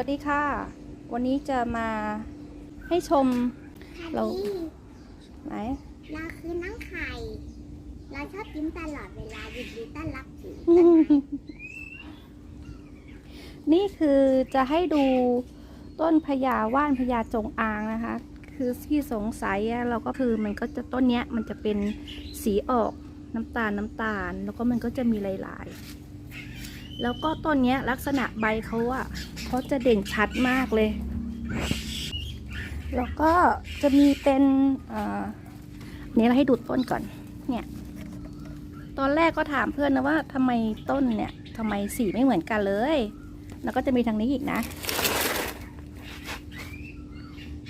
วัสดีค่ะ วันนี้จะมาให้ชมเราไหนเราคือน้องไข่ เราชอบยิ้มตลอดเวลายินดีต้อนรับสู่นี่คือจะให้ดูต้นพญาว่านพญาจงอางนะคะ คือที่สงสัยอะเราก็คือมันก็จะต้นเนี้ยมันจะเป็นสีออกน้ำตาลน้ำตาล แล้วก็มันก็จะมีลายๆ แล้วก็ต้นเนี้ยลักษณะใบเขาอะ เขาจะเด่นชัดมากเลย แล้วก็จะมีเป็นเนี่ยเราให้ดูต้นก่อน เนี่ย ตอนแรกก็ถามเพื่อนนะว่าทำไมต้นเนี่ยทำไมสีไม่เหมือนกันเลย แล้วก็จะมีทางนี้อีกนะ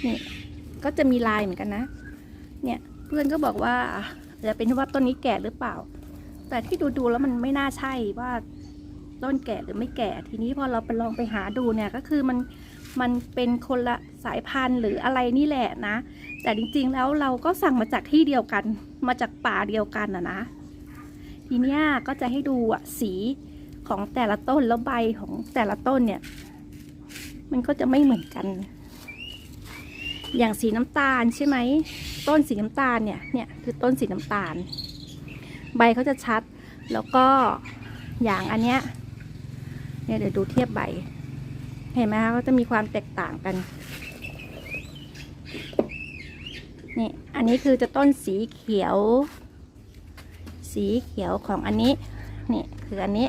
นี่ก็จะมีลายเหมือนกันนะ เนี่ยเพื่อนก็บอกว่าจะเป็นเพราะว่าต้นนี้แก่หรือเปล่า แต่ที่ดูๆแล้วมันไม่น่าใช่ว่า ต้นแก่หรือไม่แก่ ทีนี้พอเราไปลองไปหาดูเนี่ยก็คือมันมันเป็นคนละสายพันธุ์หรืออะไรนี่แหละนะ แต่จริงๆแล้วเราก็สั่งมาจากที่เดียวกัน มาจากป่าเดียวกันอะนะ ทีเนี้ยก็จะให้ดูอะสีของแต่ละต้นแล้วใบของแต่ละต้นเนี่ย มันก็จะไม่เหมือนกัน อย่างสีน้ำตาลใช่ไหมต้นสีน้ำตาลเนี่ยเนี่ยคือต้นสีน้ำตาล ใบเขาจะชัดแล้วก็อย่างอันเนี้ย เนี่ยเดี๋ยวดูเทียบใบ เห็นไหมคะก็จะมีความแตกต่างกัน นี่ อันนี้คือจะต้นสีเขียว สีเขียวของอันนี้ นี่คืออันนี้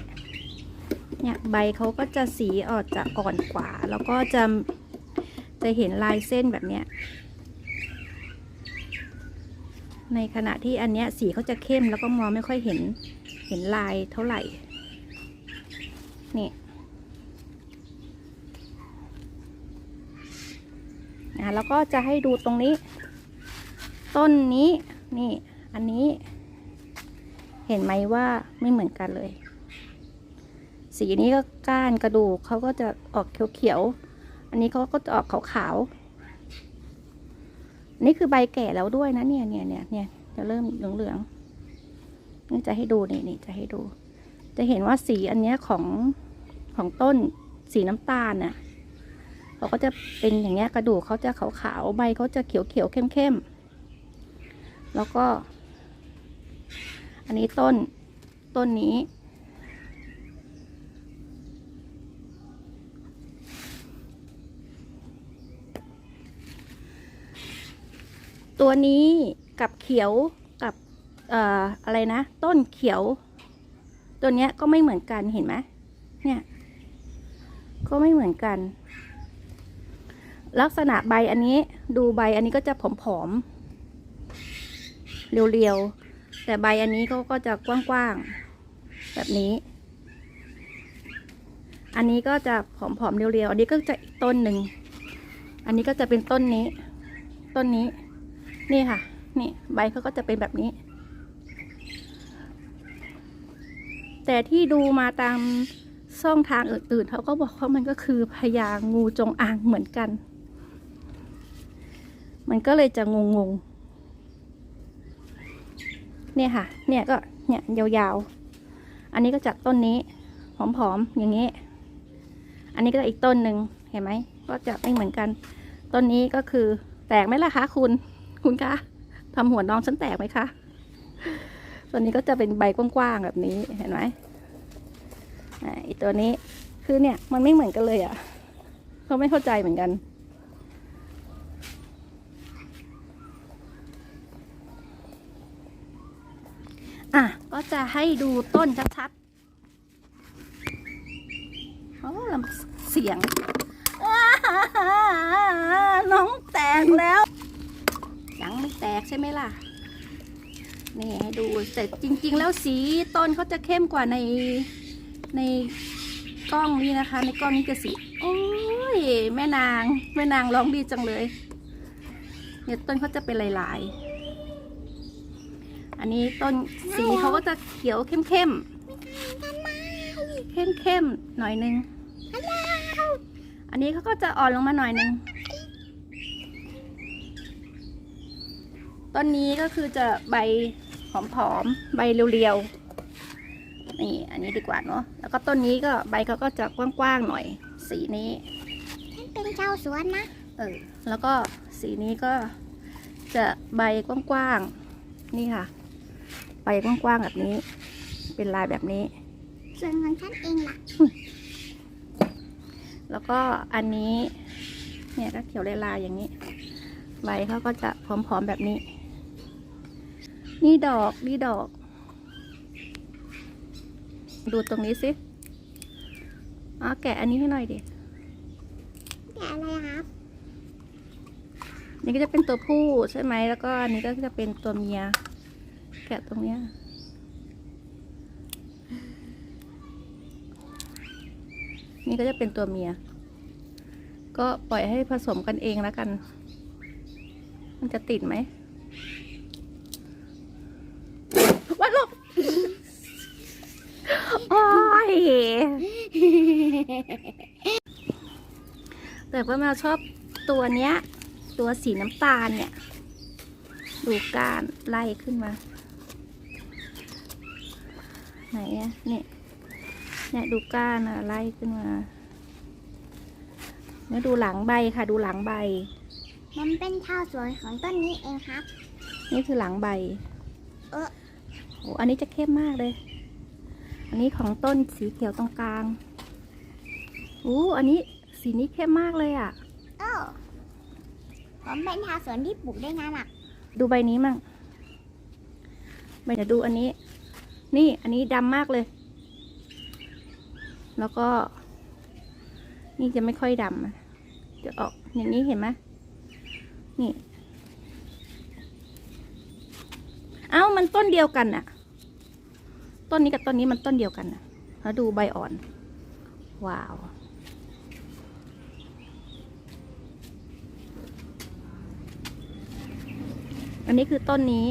เนี่ยใบเขาก็จะสีออกจะอ่อนกว่า แล้วก็จะจะเห็นลายเส้นแบบเนี้ย ในขณะที่อันเนี้ยสีเขาจะเข้มแล้วก็มองไม่ค่อยเห็นเห็นลายเท่าไหร่นี่ นะแล้วก็จะให้ดูตรงนี้ ต้นนี้นี่อันนี้ เห็นไหมว่าไม่เหมือนกันเลย สีนี้ก็ก้านกระดูกเขาก็จะออกเขียวๆอันนี้เขาก็จะออกขาวๆนนี่คือใบแก่แล้วด้วยนะเนี่ยเนี่ยเนี่ยเนี่ยจะเริ่มเหลืองๆนี่จะให้ดูนี่นี่จะให้ดู จะเห็นว่าสีอันเนี้ยของของต้นสีน้ำตาลน่ะ เขาก็จะเป็นอย่างเงี้ยกระดูกเขาจะขาวๆใบเขาจะเขียวๆเข้มๆแล้วก็ อันนี้ต้นต้นนี้ ตัวนี้กับเขียวกับเอ่ออะไรนะ ต้นเขียว ตัวเนี้ยก็ไม่เหมือนกันเห็นไหมเนี่ย ก็ไม่เหมือนกัน ลักษณะใบอันนี้ดูใบอันนี้ก็จะผอมๆ เรียวๆ แต่ใบอันนี้เขาก็จะกว้างๆ แบบนี้ อันนี้ก็จะผอมๆ เรียวๆ อันนี้ก็จะอีกต้นหนึ่ง อันนี้ก็จะเป็นต้นนี้ ต้นนี้ นี่ค่ะ นี่ใบเขาก็จะเป็นแบบนี้ แต่ที่ดูมาตามช่องทางอื่นๆ เขาก็บอกว่ามันก็คือพญางูจงอางเหมือนกัน มันก็เลยจะงงๆเนี่ยค่ะ เนี่ยก็เนี่ยยาวๆ อันนี้ก็จากต้นนี้ผอมๆอย่างนี้ อันนี้ก็อีกต้นหนึ่งเห็นไหมก็จะไม่เหมือนกัน ต้นนี้ก็คือแตกไหมล่ะคะคุณคุณคะทำหัวน้องฉันแตกไหมคะตัวนี้ก็จะเป็นใบกว้างๆแบบนี้เห็นไหมอีตัวนี้คือเนี่ยมันไม่เหมือนกันเลยอะ่ะเขาไม่เข้าใจเหมือนกัน อะ ก็จะให้ดูต้นชัดๆโอ้ลำเสียง น้องแตกแล้วยังไม่แตกใช่ไหมล่ะ นี่ให้ดูแต่จริง ๆ แล้วสีต้นเขาจะเข้มกว่าในในกล้องนี้นะคะ ในกล้องนี้จะสี โอ้ย แม่นาง แม่นางร้องดีจังเลย เนี่ยต้นเขาจะเป็นลายๆ นนี้ต้นสีเขาก็จะเขียวเข้มๆเข้มๆหน่อยนึง อันนี้เขาก็จะอ่อนลงมาหน่อยนึง ต้นนี้ก็คือจะใบผอมๆ ใบเรียวๆ นี่อันนี้ดีกว่าเนาะ แล้วก็ต้นนี้ก็ใบเขาก็จะกว้างๆ หน่อย สีนี้เป็นชาวสวนนะ เออ แล้วก็สีนี้ก็จะใบกว้างๆ นี่ค่ะ ใบกว้างๆแบบนี้ เป็นลายแบบนี้ ส่วนของฉันเองล่ะ แล้วก็อันนี้ เนี่ยก็เขียวลายๆอย่างนี้ ใบเขาก็จะพร้อมๆแบบนี้ นี่ดอกนี่ดอก ดูตรงนี้สิอ๋อแกะอันนี้ให้หน่อยดิแต่อะไรครับนี่ก็จะเป็นตัวผู้ใช่ไหม แล้วก็อันนี้ก็จะเป็นตัวเมีย แกะตรงเนี้ยนี่ก็จะเป็นตัวเมีย ก็ปล่อยให้ผสมกันเองแล้วกัน มันจะติดไหมวัดลบโอ้ยแต่ว่ามาชอบตัวเนี้ย ตัวสีน้ำตาลเนี่ย ดูกานไล่ขึ้นมา ไหนอะเนี่ยเนี่ยดูก้านอะไล่ขึ้นมาแล้วดูหลังใบค่ะ ดูหลังใบ มันเป็นชาวสวนของต้นนี้เองครับ นี่คือหลังใบ เออโอ้อันนี้จะเข้มมากเลย อันนี้ของต้นสีเขียวตรงกลางอู้อันนี้สีนี้เข้มมากเลยอะ่ะเออผมเป็นชาวสวนที่ปลูกได้นานอะ ดูใบนี้มั่งใบเดี๋ยวดูอันนี้ นี่อันนี้ดำมากเลย แล้วก็ นี่จะไม่ค่อยดำอะออกอย่างนี้เห็นไหมนี่ เอ้ามันต้นเดียวกันน่ะต้นนี้กับต้นนี้มันต้นเดียวกันน่ะแล้วดูใบอ่อน ว้าวอันนี้คือต้นนี้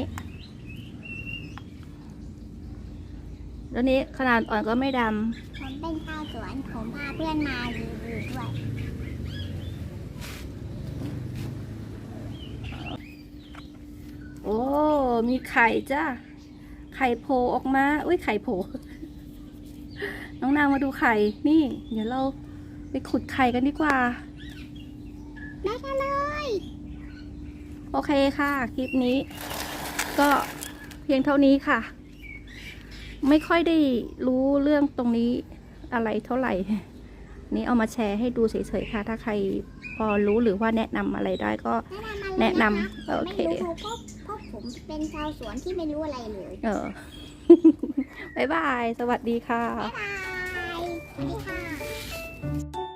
แล้วนี้ขนาดอ่อนก็ไม่ดผมเป็นชาวสวนผมพาเพื่อนมารีวิวด้วยำ โอ้ มีไข่จ้าไข่โผล่ออกมา อุ้ยไข่โผล่ น้องนางมาดูไข่ นี่ เดี๋ยวเราไปขุดไข่กันดีกว่า ได้กันเลยโอเคค่ะ คลิปนี้ ก็เพียงเท่านี้ค่ะ ไม่ค่อยได้รู้เรื่องตรงนี้อะไรเท่าไหร่ นี่เอามาแชร์ให้ดูเฉยๆค่ะ ถ้าใครพอรู้หรือว่าแนะนำอะไรได้ก็ แนะนำอะไรแนะนำคโอรับเคไม่รู้เพราะเพราะผมเป็นชาวสวนที่ไม่รู้อะไรเลย เออ บ๊ายบาย สวัสดีค่ะ บ๊ายบายสวัสดีค่ะ